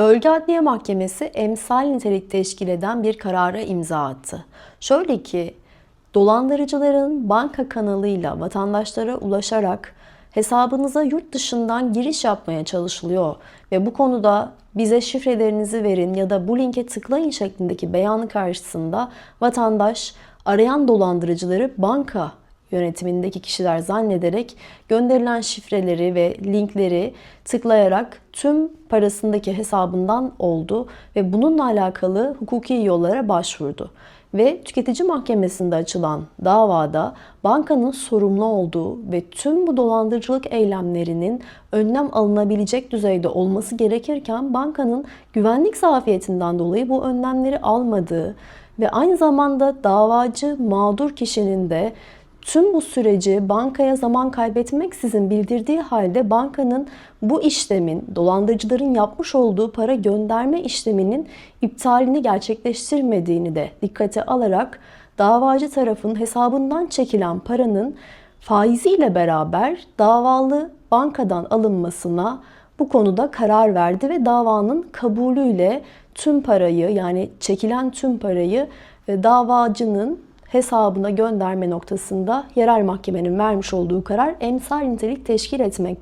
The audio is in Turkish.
Bölge Adliye Mahkemesi emsal nitelik teşkil eden bir karara imza attı. Şöyle ki dolandırıcıların banka kanalıyla vatandaşlara ulaşarak hesabınıza yurt dışından giriş yapmaya çalışılıyor ve bu konuda bize şifrelerinizi verin ya da bu linke tıklayın şeklindeki beyanı karşısında vatandaş arayan dolandırıcıları banka yönetimindeki kişiler zannederek gönderilen şifreleri ve linkleri tıklayarak tüm parasındaki hesabından oldu ve bununla alakalı hukuki yollara başvurdu. Ve tüketici mahkemesinde açılan davada bankanın sorumlu olduğu ve tüm bu dolandırıcılık eylemlerinin önlem alınabilecek düzeyde olması gerekirken bankanın güvenlik zafiyetinden dolayı bu önlemleri almadığı ve aynı zamanda davacı mağdur kişinin de tüm bu süreci bankaya zaman kaybetmeksizin bildirdiği halde bankanın bu işlemin dolandırıcıların yapmış olduğu para gönderme işleminin iptalini gerçekleştirmediğini de dikkate alarak davacı tarafın hesabından çekilen paranın faiziyle beraber davalı bankadan alınmasına bu konuda karar verdi ve davanın kabulüyle tüm parayı yani çekilen tüm parayı e, davacının hesabına gönderme noktasında yerel mahkemenin vermiş olduğu karar emsal nitelik teşkil etmektedir.